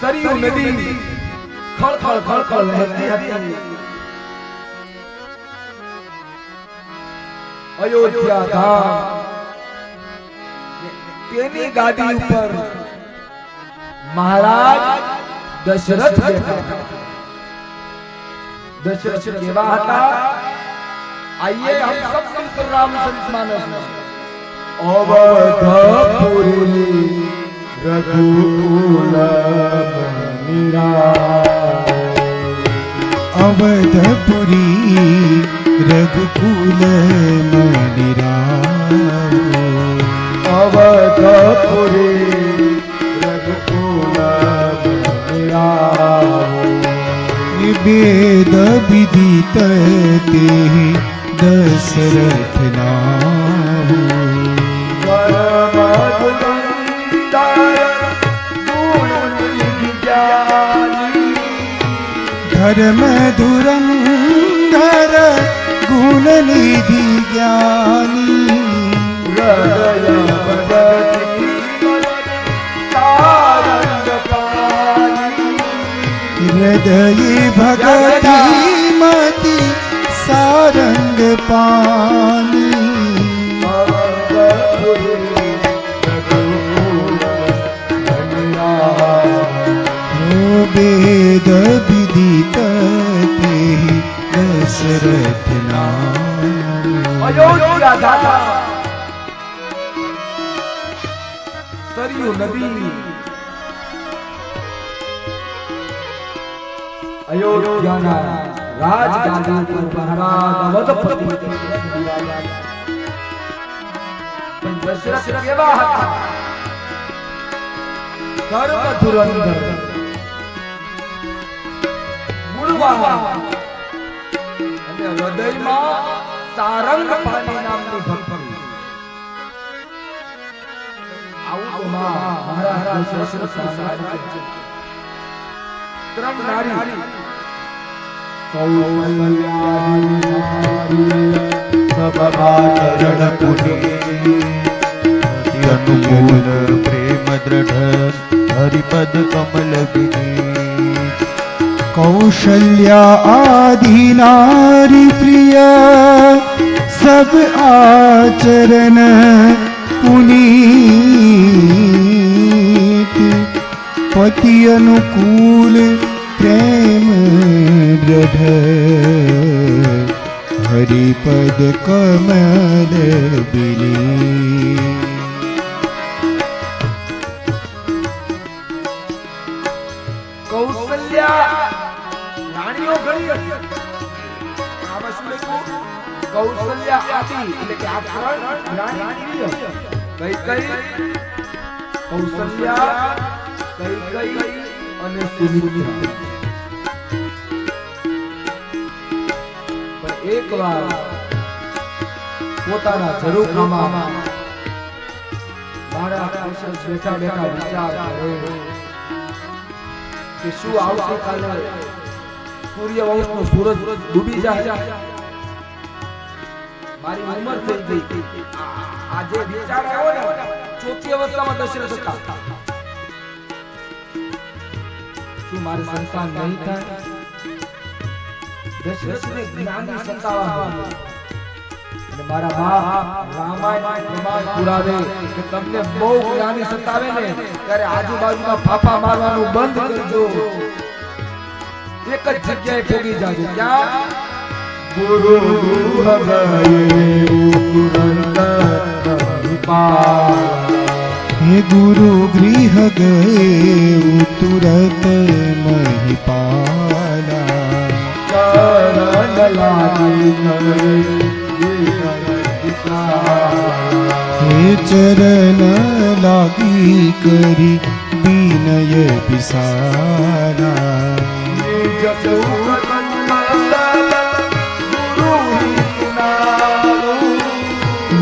સરયુ નદી ખળખળ ખળખળ વહેતી હતી અયોધ્યા ધામ તેની ગાદી ઉપર મહારાજ દશરથ બેઠા હતા. दशरथ केवा હતા आइए हम सब मिलकर रघुकुल अवधपुरी रघुकुल मणिरा अवधपुरी रघुकुल मणिरा वेद विदित ते दशरथ नाम। परमधुरन्धर गुणनिधि ज्ञानी। हृदय भगती मती सारंग पान। દશરથ અયોધ્યા દાદા સરયુ નદી અયોધ્યાના રાજગાદી ઉપર મહારાજ અવધપતિ પણ દશરથ કેવા હતા ધર્મ ધુરંધર ગુણવાન હૃદયમાં સારંગ પાણી નામની ભક્તિ આવું તો માં મહારાજ દશરથ સામ્રાજ્ય છે. ત્રણ નારી ચરણ પુની અતિ અનુકૂળ પ્રેમ દ્રઢ હરિપદ કમલ વિની કૌશલ્યા આદિ નારી પ્રિય સબ આચરણ પુનીત પતિ અનુકૂલ પ્રેમ દ્રઢ હરિપદ કમલ બિની આદિ એટલે કે આચરણ રાણી કઈ કઈ કૌશલ્યા કઈ કઈ અને સુમિત્રા. પણ એકવાર પોતાના ઝરૂખામાં મારા કૌશલ બેઠા બેઠા વિચાર કરે કે શું આવતીકાલે સૂર્યવંશનો સૂરજ ડૂબી જાય? મારી ઉંમર થઈ ગઈ આ- વિચાર આવ્યો ને, ચોથી અવસ્થામાં દશરથ હતા. શું મારે સંતાન નહીં થાય? દશરથને જ્ઞાનની સતાવા અને તમને બહુ જ્ઞાની સતાવે ને, ત્યારે આજુબાજુમાં ફાફા મારવાનું બંધ કરજો. એક જ જગ્યાએ ભોગી જાજો. ક્યાં? ગુરુ હે ગુરુ ગૃહ ગયે તુરત મહિપાલા ચરણ લાગી હે ચરણ લાગી કરી વિનય વિસારા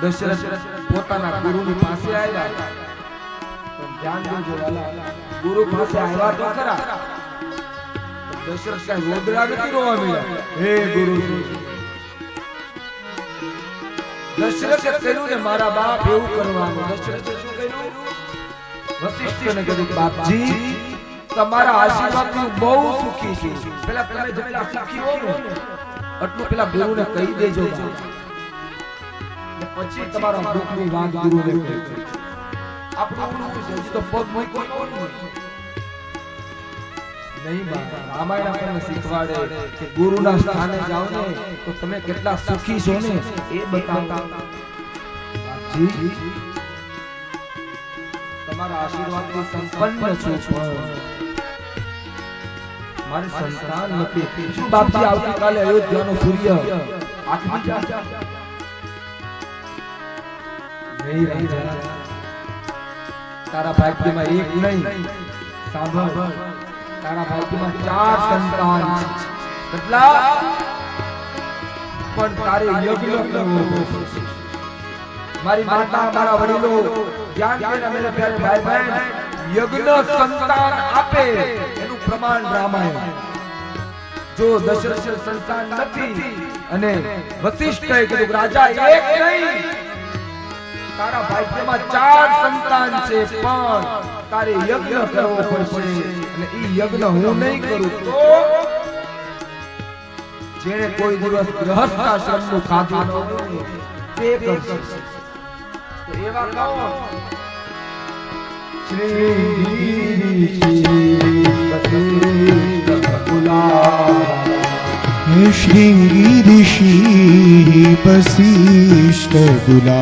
દશરથ પોતાના ગુરુની પાસે આવ્યા ધ્યાન દેજો વાલા ગુરુ પાસે આવ્યા તો ખરા. દશરથ કાંઈ રોદરા નથી રોવા મળ્યા હે ગુરુજી દશરથે કહ્યું ને, મારા બાપ એવું કરવાનું. દશરથે શું કહ્યું? વસિષ્ઠને કહ્યું બાપજી, તમારા આશીર્વાદ હું બહુ સુખી છું. પેલા તમે જેટલા સુખી હો ને, એટલું પેલા ગુરુને કહી દેજો પછી તમારા દુઃખની વાત ગુરુને આપણું આપણું છે હજી તો પગ મૂક્યો કોણ નહીં બાપા રામાયણ આપણને શીખવાડે કે ગુરુના સ્થાને જાઓ ને તો તમે કેટલા સુખી છો ને એ બતાવતા તમારા આશીર્વાદથી સંપન્ન છું પણ. મારે સંતાન નથી. શું બાપજી આવતીકાલે અયોધ્યાનો સૂર્ય? આઠમી નહીં રાજા તારા એક નહીં. સાંભળ. તારા ભાગ્યમાં ચાર સંતાન કેટલા પણ તારે યજ્ઞ કરવો મારી માતા, મારા વડીલો જ્ઞાન દેના મેરે પ્યાર ભાઈ બહેન યજ્ઞ સંતાન આપે. એનું પ્રમાણ રામાયણ. જો દશરથ સંતાન નથી અને વશિષ્ઠ કીધું રાજા, એક નહીં. તારા ભાગ્યમાં ચાર સંતાન છે, પણ તારે યજ્ઞ કરવો પડશે. અને એ યજ્ઞ હું નહીં કરું તો જેણે કોઈ દિવસ ગૃહસ્થાશ્રમનું ખાધું ન હોય, તે કરશે. એવા શ્રી શ્રી ઋષિ शृङ्गिरिषि वसिष्ठगुला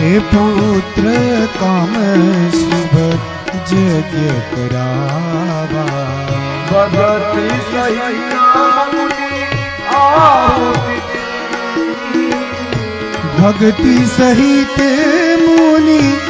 हे पुत्र काम सुभग जगकरावा सहित भगति सहित मुनि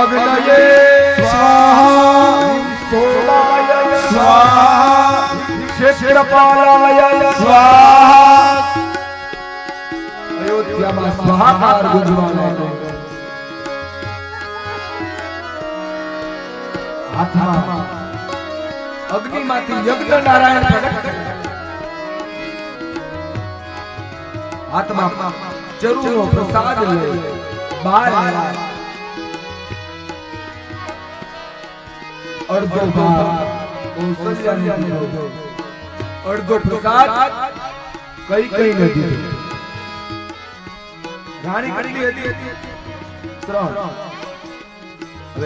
અગ્નયે સ્વાહા રીમ સોમાય સ્વાહા રીમ ક્ષેત્રપાલાય સ્વાહા અયોધ્યામાં સ્વાહાકાર ગુંજવા લાગ્યો હાથમાં અગ્નિમાંથી યજ્ઞ નારાયણ પ્રગટ કર્યા. હાથમાં ચરુનો પ્રસાદ લઈ અડધો.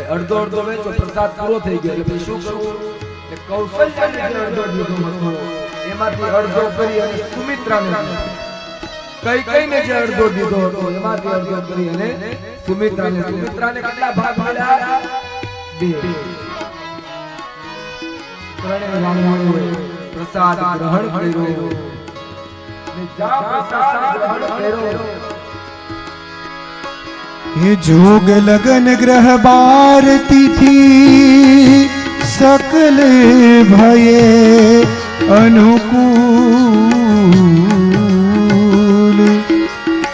અડધો પ્રસાદ વેચો પ્રસાદ પૂરો થઈ ગયો શું કરવું કૌશલ્યાને જે અડધો એમાંથી અડધો કરી અને સુમિત્રાને દીધો. કઈ કઈને જે અડધો દીધો હતો એમાંથી અડધો કરી અને સુમિત્રાને સુમિત્રાને કેટલા ભાગ મળ્યા બે ત્રણેય રાણીઓએ પ્રસાદ ગ્રહણ કર્યો અને જ્યાં પ્રસાદ ગ્રહણ કર્યો ये जोग लगन ग्रह बार तिथि सकल भये अनुकूल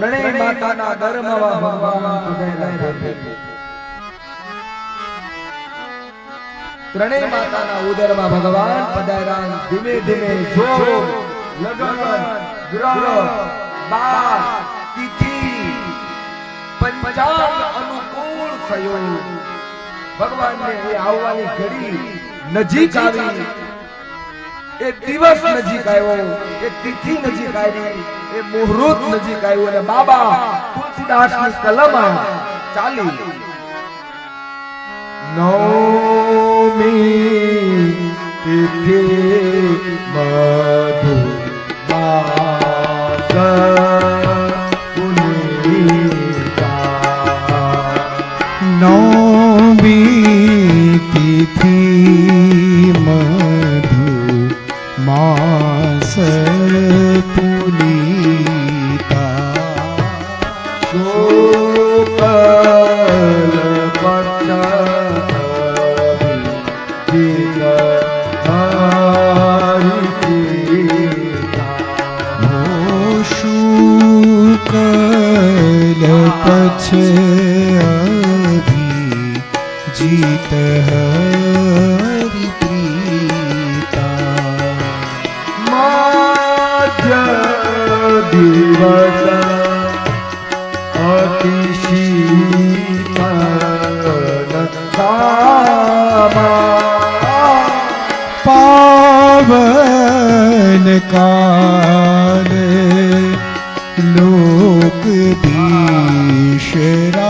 ત્રણેય માતાના ગર્ભમાં ભગવાન છે. ત્રણેય માતાના ઉદરમાં ભગવાન પધાર્યા ધીમે ધીમે જોર લગન ગ્રહ બાર તિથિ, પંચાંગ અનુકૂળ થયો. ભગવાનને એ આવવાની ઘડી નજીક આવી. એ દિવસ નજીક આવ્યો એ તિથિ નજીક આવી એ મુહૂર્ત નજીક આવ્યો અને બાબા તુલસીદાસની કલમ ચાલી. નવમી તિથિ મધુ માસ शूकल पछे अभी जीत हरि प्रीता। माध्य दिवस पावन का should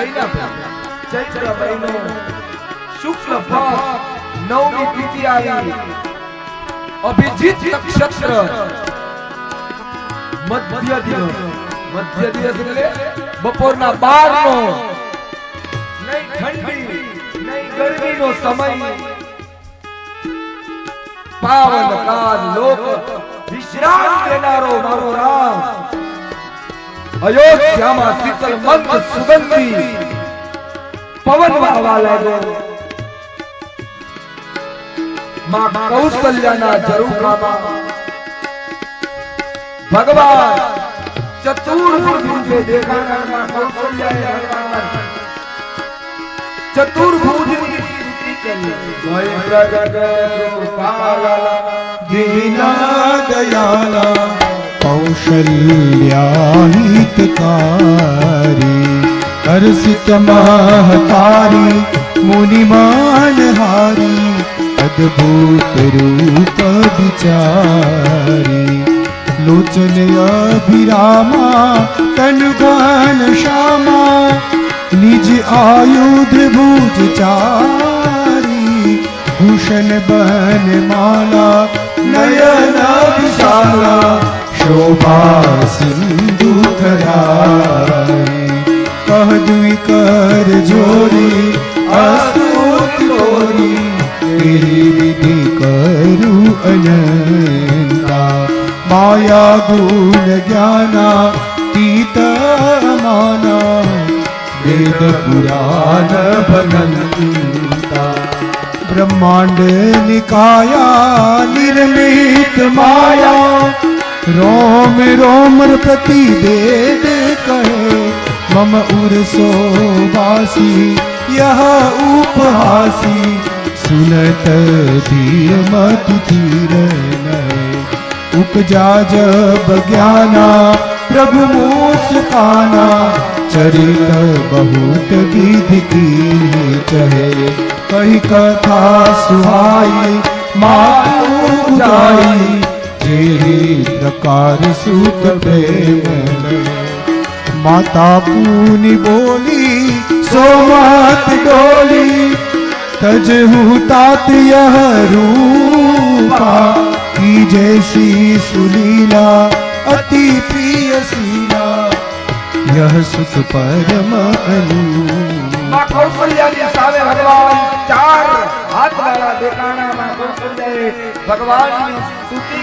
હમણાં ના ચૈત્ર મહિનો શુક્લ પક્ષ નો સમય. પાવન, કાલ, લોક. વિશ્રામ દેનારો મારો રામ. અયોધ્યામાં શીતલ મંદ સુગંધી. પવન વાવા લાગ્યો માં કૌશલ્યાના ઝરૂખામાં. ભગવાન ચતુર્ભુજ દેખાણા કૌશલ્યાએ ભગવાન ચતુર્ભુજની સ્તુતિ દયાલા कौशल्याहितकारी हर्षित महतारी मुनिमानहारी अद्भुत रूप विचारी। लोचन अभिरामा, तनुगान श्यामा, निज आयुध भुज चारी। भूषण बहन माला, नयन विशाला शोभा सिन्धुधराय अद्विकार जोरी अस्तुत गोरी तेरी विधि करू अनंता। माया गुण ज्ञाना तीत माना। वेद पुराण भगंता ब्रह्मांड निकाया, निर्मित माया। रोम रोम प्रति देव कहे, मम उर सो बासी यह उपहासी। सुनत धीर मत धीर उपजा जब ज्ञाना, प्रभु मुस्काना। चरित बहुत विधि की चहे। कही कथा सुहाई माई उदाई प्रकार सुख प्रेम माता पूनी बोली, सो मात डोली, तज हूँ यह रूपा की जैसी सुलीला अति प्रिय सीला यह सुख परम भगवान, चार हाथ भगवान स्तुति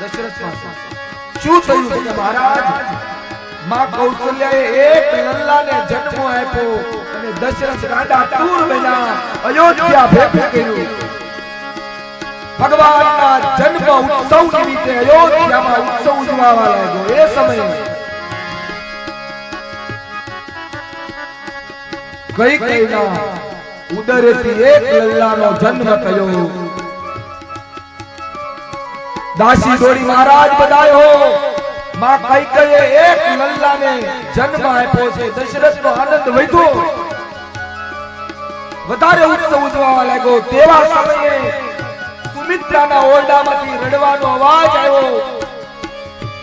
દશરથ પાસે શું થયું કે એક લલ્લાને જન્મ અને દશરથ રાજા ટૂર બન્યા, અયોધ્યા ભેગું કર્યું. ભગવાનના જન્મ ઉત્સવ નિમિત્તે અયોધ્યામાં ઉત્સવ ઉજવાવા લાગ્યો એ સમયે. કઈ કઈના ઉદરેથી એક લલ્લાનો જન્મ થયો. દાસી દોડી મહારાજ બધાયો માં કઈ કઈએ એક લલ્લાને જન્મ આપ્યો છે. દશરથનો આનંદ વધ્યો. વધારે ઉત્સવ ઉજવવા લાગ્યો. તેવા સમયે સુમિત્રાના ઓરડામાંથી રડવાનો અવાજ આવ્યો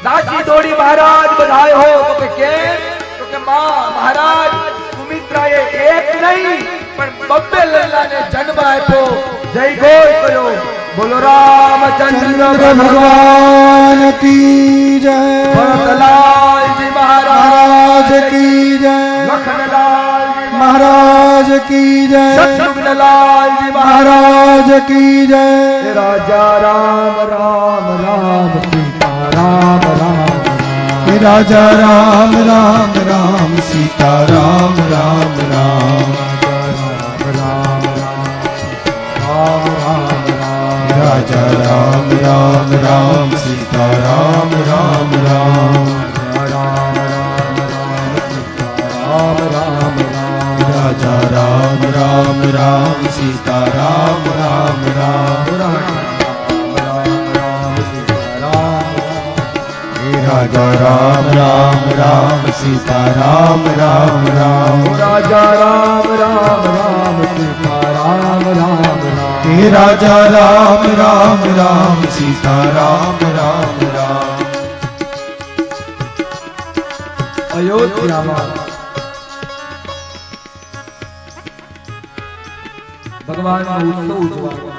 દાસી દોડી મહારાજ બધાય હો તો કે કેમ તો કે માં મહારાજ સુમિત્રાએ એક નહીં પણ બબ્બે લલ્લાને જન્મ આપ્યો જય ઘોષ કર્યો બોલો રામચંદ્ર ચંદ્ર ભગવાન કી જય ભરતલાલજી મહારાજ મહારાજ કી જય લખનલાલજી મહારાજ महाराज की जय लाल जी महाराज की जय राजा राम राम राम सीता राम राम राजा राम राम राम सीता राम राम राम राजा राम राम राम सीता राम राम राम રામ રામ સીતા રામ રામ રામ રાજા રામ રામ રામ સીતા રામ રામ રામ રાજા રામ રામ રામ સીતા રામ રામ રામ હે રાજા રામ રામ રામ સીતા રામ રામ રામ અયોધ્યામાં ભગવાનનો ઉત્સવ ઉજવવામાં